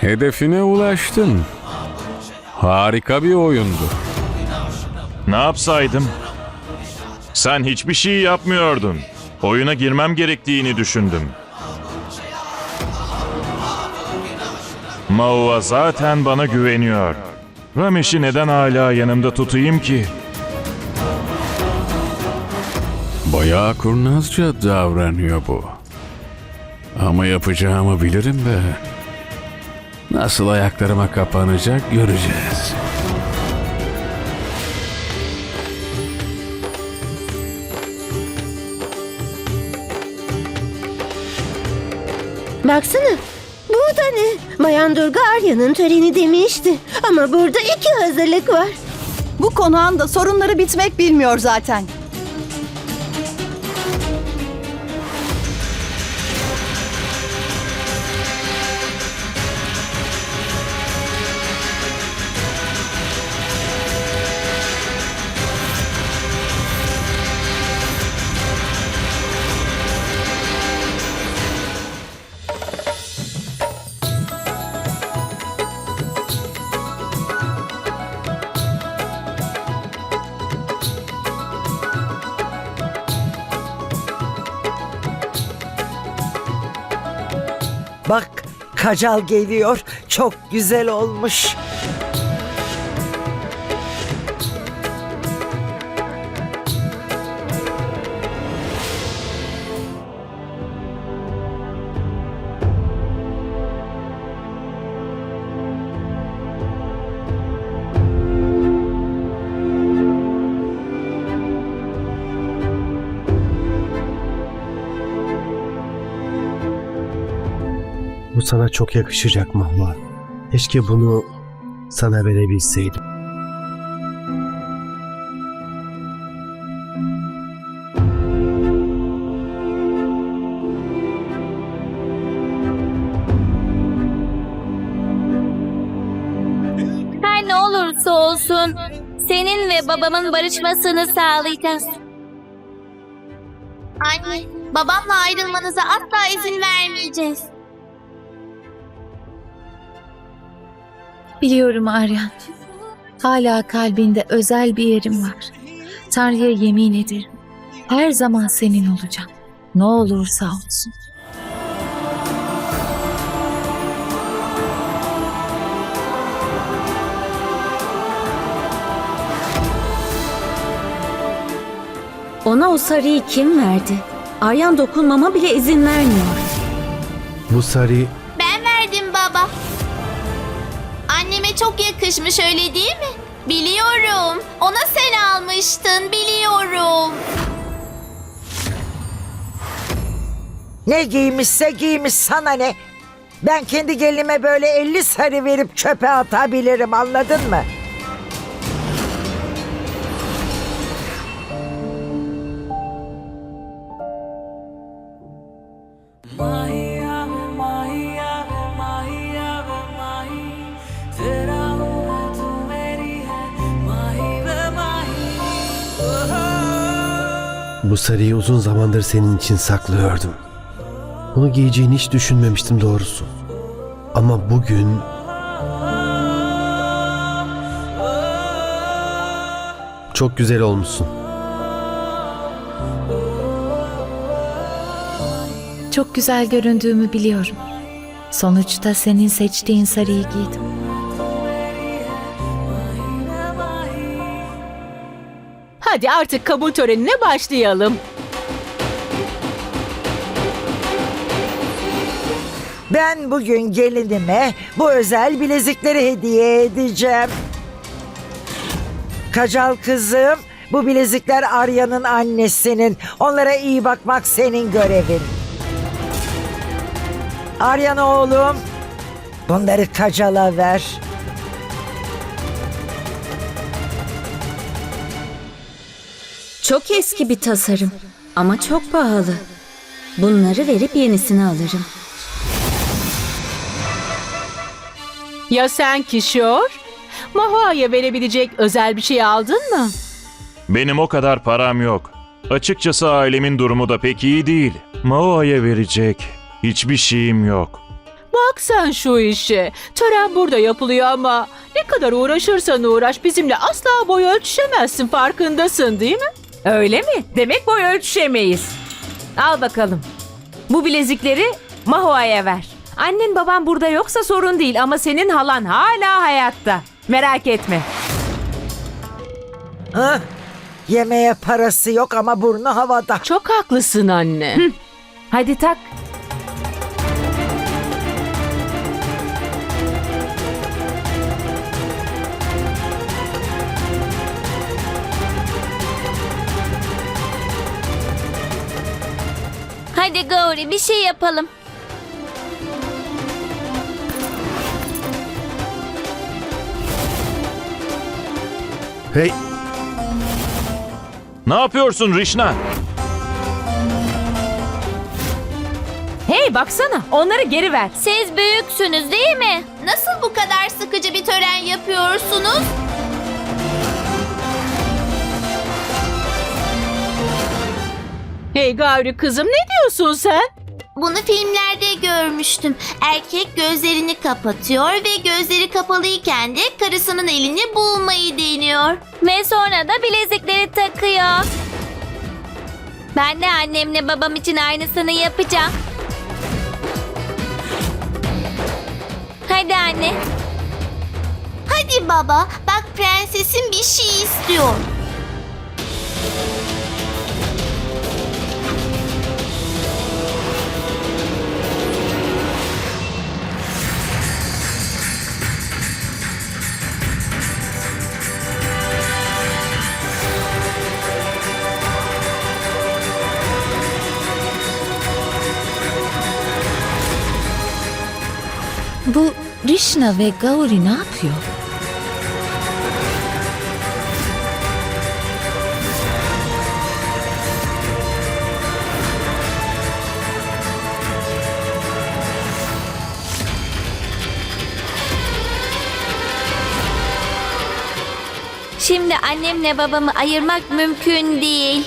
Hedefine ulaştın. Harika bir oyundu. Ne yapsaydım? Sen hiçbir şey yapmıyordun. Oyuna girmem gerektiğini düşündüm. Maua zaten bana güveniyor. Ramesh'i neden hala yanımda tutayım ki? Bayağı kurnazca davranıyor bu. Ama yapacağımı bilirim be. Nasıl ayaklarıma kapanacak göreceğiz. Baksana. Bu da ne? Bayan Durga Arya'nın töreni demişti. Ama burada iki hazırlık var. Bu konağın da sorunları bitmek bilmiyor zaten. Kacal geliyor. Çok güzel olmuş. Sana çok yakışacak Mahva. Keşke bunu sana verebilseydim. Her ne olursa olsun senin ve babamın barışmasını sağlayacağız. Anne, babamla ayrılmanıza asla izin vermeyeceğiz. Biliyorum Aryan. Hala kalbinde özel bir yerim var. Tanrı'ya yemin ederim. Her zaman senin olacağım. Ne olursa olsun. Ona o sarıyı kim verdi? Aryan dokunmama bile izin vermiyor. Bu sarı çok yakışmış öyle değil mi? Biliyorum. Ona sen almıştın biliyorum. Ne giymişse giymiş sana ne? Ben kendi gelinime böyle 50 sarı verip çöpe atabilirim anladın mı? Bu sarıyı uzun zamandır senin için saklıyordum. Bunu giyeceğini hiç düşünmemiştim doğrusu. Ama bugün... Çok güzel olmuşsun. Çok güzel göründüğümü biliyorum. Sonuçta senin seçtiğin sarıyı giydim. Hadi artık kabul törenine başlayalım. Ben bugün gelinime bu özel bilezikleri hediye edeceğim. Kacal kızım, bu bilezikler Arya'nın annesinin. Onlara iyi bakmak senin görevin. Aryan oğlum, bunları Kacal'a ver. Çok eski bir tasarım ama çok pahalı. Bunları verip yenisini alırım. Ya sen Kişor? Mahua'ya verebilecek özel bir şey aldın mı? Benim o kadar param yok. Açıkçası ailemin durumu da pek iyi değil. Mao'ya verecek Hiçbir şeyim yok. Bak sen şu işe. Tören burada yapılıyor ama ne kadar uğraşırsan uğraş bizimle asla boy ölçüşemezsin farkındasın değil mi? Öyle mi? Demek boy ölçüşemeyiz. Al bakalım. Bu bilezikleri Mahoa'ya ver. Annen baban burada yoksa sorun değil ama senin halan hala hayatta. Merak etme. Hah, yemeğe parası yok ama burnu havada. Çok haklısın anne. Hadi tak. Hadi Gauri bir şey yapalım. Hey, Ne yapıyorsun Rişna? Hey baksana onları geri ver. Siz büyüksünüz değil mi? Nasıl bu kadar sıkıcı bir tören yapıyorsunuz? Hey Gavri kızım ne diyorsun sen? Bunu filmlerde görmüştüm. Erkek gözlerini kapatıyor ve gözleri kapalıyken de karısının elini bulmayı deniyor. Ve sonra da bilezikleri takıyor. Ben de annemle babam için aynısını yapacağım. Hadi anne. Hadi baba, bak prensesin bir şey istiyor. Bu Rişna ve Gauri ne yapıyor? Şimdi annemle babamı ayırmak mümkün değil.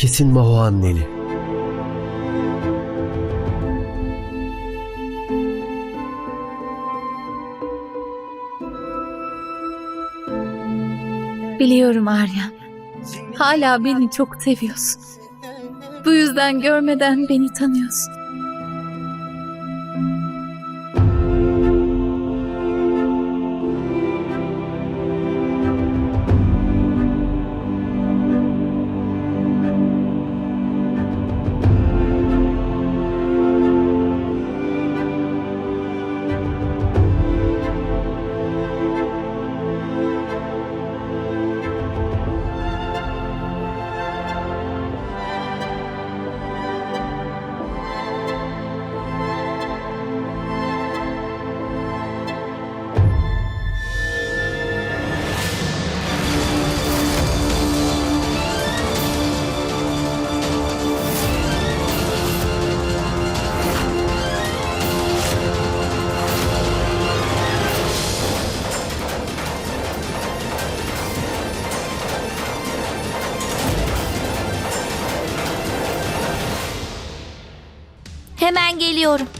Kesin Maho anneni. Biliyorum Aryan. Hala beni çok seviyorsun. Bu yüzden görmeden beni tanıyorsun. anterior.